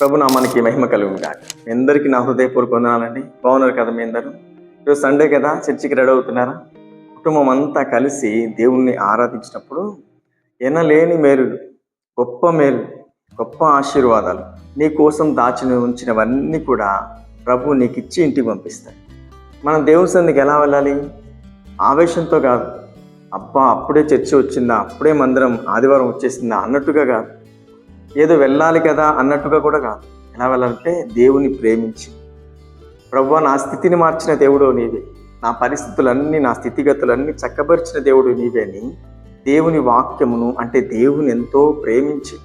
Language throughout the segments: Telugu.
ప్రభు నామానికి మహిమ కలుగును కాక మీ అందరికీ నా హృదయపూర్వక వందనాలండి. బాగున్నారు కదా మీ అందరూ? ఈరోజు సండే కదా చర్చికి రెడీ అవుతున్నారా? కుటుంబం అంతా కలిసి దేవుణ్ణి ఆరాధించినప్పుడు ఎనలేని మేలు గొప్ప మేలు గొప్ప ఆశీర్వాదాలు నీ కోసం దాచిన ఉంచినవన్నీ కూడా ప్రభు నీకు ఇచ్చి ఇంటికి పంపిస్తాయి మనం దేవుని సన్నిధికి ఎలా వెళ్ళాలి? ఆవేశంతో కాదు. అబ్బా అప్పుడే చర్చి వచ్చిందా? అప్పుడే మందిరం ఆదివారం వచ్చేసిందా? అన్నట్టుగా కాదు. ఏదో వెళ్ళాలి కదా అన్నట్టుగా కూడా కాదు. ఎలా వెళ్ళాలంటే దేవుని ప్రేమించి. ప్రభు నా స్థితిని మార్చిన దేవుడు నీవే. నా పరిస్థితులన్నీ నా స్థితిగతులన్నీ చక్కబరిచిన దేవుడు నీవే అని దేవుని వాక్యమును అంటే దేవుని ఎంతో ప్రేమించి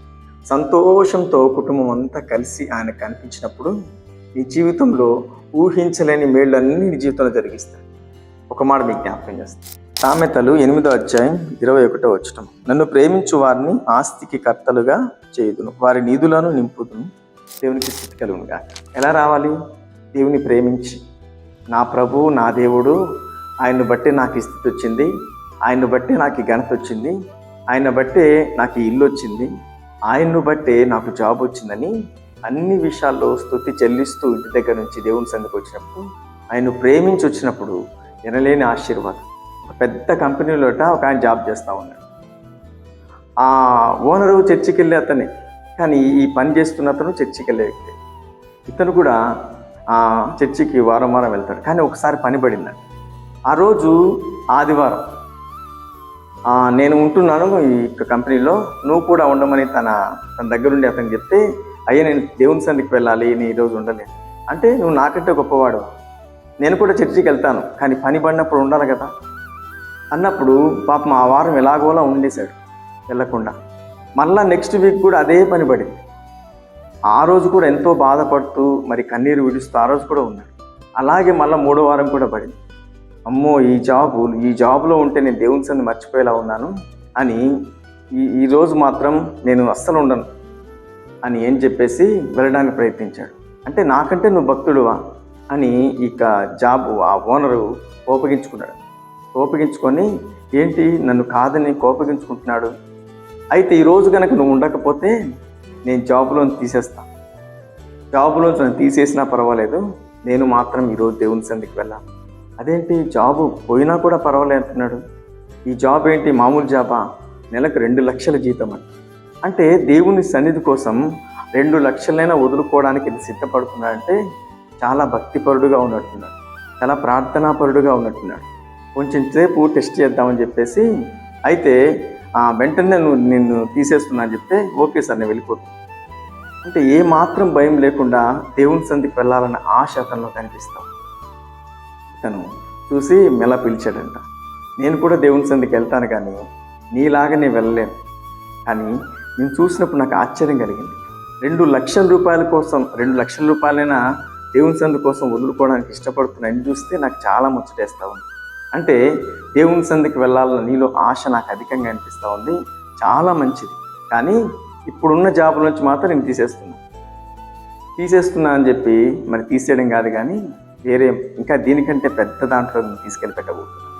సంతోషంతో కుటుంబం అంతా కలిసి ఆయన కనిపించినప్పుడు నీ జీవితంలో ఊహించలేని మేళ్ళన్నీ నీ జీవితంలో జరిగిస్తాయి. ఒక మాట మీకు జ్ఞాపకం చేస్తాను. సామెతలు ఎనిమిదో అధ్యాయం ఇరవై ఒకటో వచ్చటం నన్ను ప్రేమించు వారిని ఆస్తికి కర్తలుగా చేయుదును. వారి నిధులను నింపుదును. దేవునికి స్థితి కలుగునుగా ఎలా రావాలి? దేవుని ప్రేమించి. నా ప్రభు నా దేవుడు ఆయన్ని బట్టి నాకు ఈ స్థితి వచ్చింది. ఆయన్ని బట్టి నాకు ఈ ఘనత వచ్చింది. ఆయన బట్టే నాకు ఈ ఇల్లు వచ్చింది. ఆయన్ను బట్టే నాకు జాబ్ వచ్చిందని అన్ని విషయాల్లో స్థుతి చెల్లిస్తూ ఇంటి దగ్గర నుంచి దేవుని సందికి వచ్చినప్పుడు ఆయన్ను ప్రేమించి వచ్చినప్పుడు వినలేని ఆశీర్వాదం. పెద్ద కంపెనీలోట ఒక ఆయన జాబ్ చేస్తూ ఉన్నాడు. ఆ ఓనరు చర్చికి వెళ్ళే అతనే కానీ ఈ పని చేస్తున్న అతను చర్చికి వెళ్ళే వ్యక్తి. ఇతను కూడా ఆ చర్చికి వారం వారం వెళ్తాడు కానీ ఒకసారి పని పడిందండి ఆ రోజు ఆదివారం నేను ఉంటున్నాను ఈ కంపెనీలో నువ్వు కూడా ఉండమని తన తన దగ్గరుండి అతను చెప్తే అయ్యా నేను దేవుని సందికి వెళ్ళాలి నేను ఈరోజు ఉండలేను అంటే నువ్వు నాకంటే గొప్పవాడు నేను కూడా చర్చికి వెళ్తాను కానీ పని పడినప్పుడు ఉండాలి కదా. అన్నప్పుడు పాపం ఆ వారం ఎలాగోలా ఉండేశాడు వెళ్ళకుండా. మళ్ళా నెక్స్ట్ వీక్ కూడా అదే పని పడింది. ఆ రోజు కూడా ఎంతో బాధపడుతూ మరి కన్నీరు విడుస్తూ ఆ రోజు కూడా ఉన్నాడు. అలాగే మళ్ళీ మూడో వారం కూడా పడింది. అమ్మో ఈ జాబు ఈ జాబ్లో ఉంటే నేను దేవుని సన్ని మర్చిపోయేలా ఉన్నాను అని ఈ ఈరోజు మాత్రం నేను అస్సలు ఉండను అని ఏం చెప్పేసి వెళ్ళడానికి ప్రయత్నించాడు. అంటే నాకంటే నువ్వు భక్తుడువా అని ఇక జాబ్ ఆ ఓనరు కోపగించుకున్నాడు కోపగించుకొని ఏంటి నన్ను కాదని కోపగించుకుంటున్నాడు? అయితే ఈరోజు కనుక నువ్వు ఉండకపోతే నేను జాబ్లోని తీసేస్తా. జాబ్లోంచి నన్ను తీసేసినా పర్వాలేదు. నేను మాత్రం ఈరోజు దేవుని సందికి వెళ్ళాను అదేంటి? జాబు పోయినా కూడా పర్వాలేదు అంటున్నాడు. ఈ జాబ్ ఏంటి? మామూలు జాబా? నెలకు రెండు లక్షల జీతం అంట. అంటే దేవుని సన్నిధి కోసం రెండు లక్షలైనా వదులుకోవడానికి ఇది సిద్ధపడుతున్నాడంటే చాలా భక్తిపరుడుగా ఉన్నట్టున్నాడు. చాలా ప్రార్థనాపరుడుగా ఉన్నట్టున్నాడు. కొంచెం సేపు టెస్ట్ చేద్దామని చెప్పేసి అయితే ఆ, వెంటనే నువ్వు నిన్ను తీసేస్తున్నా అని చెప్తే ఓకే సార్ నేను వెళ్ళిపోతాను అంటే ఏ మాత్రం భయం లేకుండా దేవుని సంధికి వెళ్ళాలన్న ఆశ అతనిలో కనిపిస్తాం. తను చూసి మెల పిలిచాడంట. నేను కూడా దేవుని సంధికి వెళ్తాను కానీ నీలాగా నేను వెళ్ళలేను. కానీ నేను చూసినప్పుడు నాకు ఆశ్చర్యం కలిగింది. రెండు లక్షల రూపాయల కోసం రెండు లక్షల రూపాయలైనా దేవుని సంధి కోసం వదులుకోవడానికి ఇష్టపడుతున్నాయని చూస్తే నాకు చాలా ముచ్చటేస్తూ ఉంది. అంటే దేవుని సందికి వెళ్ళాలన్న నీలో ఆశ నాకు అధికంగా అనిపిస్తూ ఉంది. చాలా మంచిది. కానీ ఇప్పుడున్న జాబ్ నుంచి మాత్రం నేను తీసేస్తున్నా. తీసేస్తున్నా అని చెప్పి మరి తీసేయడం కాదు కానీ వేరే ఇంకా దీనికంటే పెద్ద దాంట్లో నేను తీసుకెళ్ళి పెట్టబోతున్నాను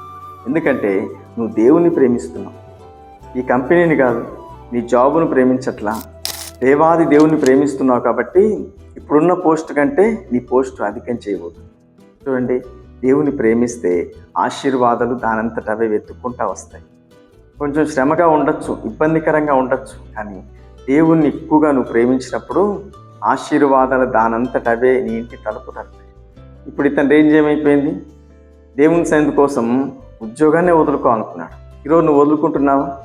ఎందుకంటే నువ్వు దేవుని ప్రేమిస్తున్నావు. ఈ కంపెనీని కాదు నీ జాబును ప్రేమించట్లా. దేవాది దేవుని ప్రేమిస్తున్నావు కాబట్టి ఇప్పుడున్న పోస్ట్ కంటే నీ పోస్ట్ అధికం చేయబోతుంది చూడండి దేవుని ప్రేమిస్తే ఆశీర్వాదాలు దానంతట అవే వెతుక్కుంటా వస్తాయి. కొంచెం శ్రమగా ఉండొచ్చు ఇబ్బందికరంగా ఉండొచ్చు కానీ దేవుణ్ణి ఎక్కువగా నువ్వు ప్రేమించినప్పుడు ఆశీర్వాదాలు దానంతట అవే నీ ఇంటి తలుపు తడతాయి. ఇప్పుడు ఇతని రేంజ్ ఏమైపోయింది? దేవుని సన్నిధి కోసం ఉద్యోగాన్ని వదులుకోవాలనుకున్నాడు. ఈరోజు నువ్వు వదులుకుంటున్నావా?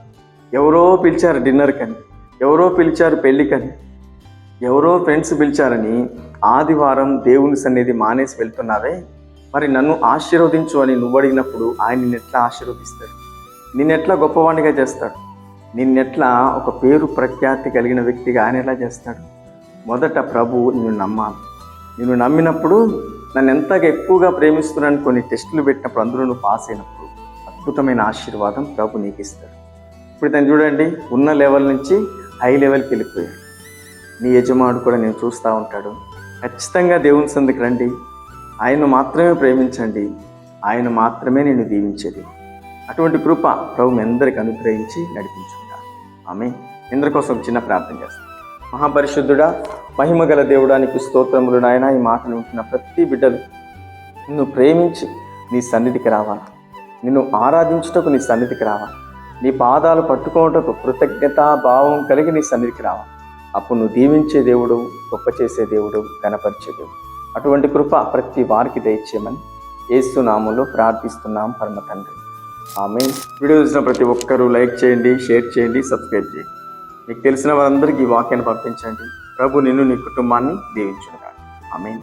ఎవరో పిలిచారు డిన్నర్కని ఎవరో పిలిచారు పెళ్ళికని ఎవరో ఫ్రెండ్స్ పిలిచారని ఆదివారం దేవుని సన్నిధి మానేసి వెళ్తున్నావే? మరి నన్ను ఆశీర్వదించు అని నువ్వు అడిగినప్పుడు ఆయన నిన్నెట్లా ఆశీర్వదిస్తాడు? నిన్నెట్లా గొప్పవాడిగా చేస్తాడు? నిన్నెట్లా ఒక పేరు ప్రఖ్యాతి కలిగిన వ్యక్తిగా ఆయన ఎలా చేస్తాడు? మొదట ప్రభు నిన్ను నమ్మాలి. నిన్ను నమ్మినప్పుడు నన్ను ఎంతగా ఎక్కువగా ప్రేమిస్తున్నాను కొన్ని టెస్టులు పెట్టినప్పుడు అందులో నువ్వు పాస్ అయినప్పుడు అద్భుతమైన ఆశీర్వాదం ప్రభు నీకు ఇస్తాడు. ఇప్పుడు దాన్ని చూడండి. ఉన్న లెవెల్ నుంచి హై లెవెల్కి వెళ్ళిపోయాడు. నీ యజమానుడు కూడా నేను చూస్తూ ఉంటాడు. ఖచ్చితంగా దేవుని సందుకు రండి. ఆయన్ను మాత్రమే ప్రేమించండి. ఆయన మాత్రమే నేను దీవించేది. అటువంటి కృప ప్రభు మీ అందరికి అనుగ్రహించి నడిపించుకుంటా ఆమె ఇందరి కోసం చిన్న ప్రార్థన చేస్తాను మహాపరిశుద్ధుడా మహిమగల దేవుడానికి స్తోత్రములు నాయన. ఈ మాటలు ఉంటున్న ప్రతి బిడ్డలు నిన్ను ప్రేమించి నీ సన్నిధికి రావాలి? నిన్ను ఆరాధించుటకు నీ సన్నిధికి రావాలి? నీ పాదాలు పట్టుకోవటకు కృతజ్ఞతా భావం కలిగి నీ సన్నిధికి రావాలి? అప్పుడు నువ్వు దీవించే దేవుడు గొప్ప చేసే దేవుడు కనపరిచే దేవుడు. అటువంటి కృప ప్రతి వారికి దయచేయమని ఏసు ప్రార్థిస్తున్నాం పరమ తండ్రి. ఆమె వీడియో చూసిన ప్రతి ఒక్కరూ లైక్ చేయండి షేర్ చేయండి సబ్స్క్రైబ్ చేయండి. మీకు తెలిసిన వారందరికీ ఈ వాక్యాన్ని పంపించండి. ప్రభు నిన్ను నీ కుటుంబాన్ని దీవించుగా ఆమె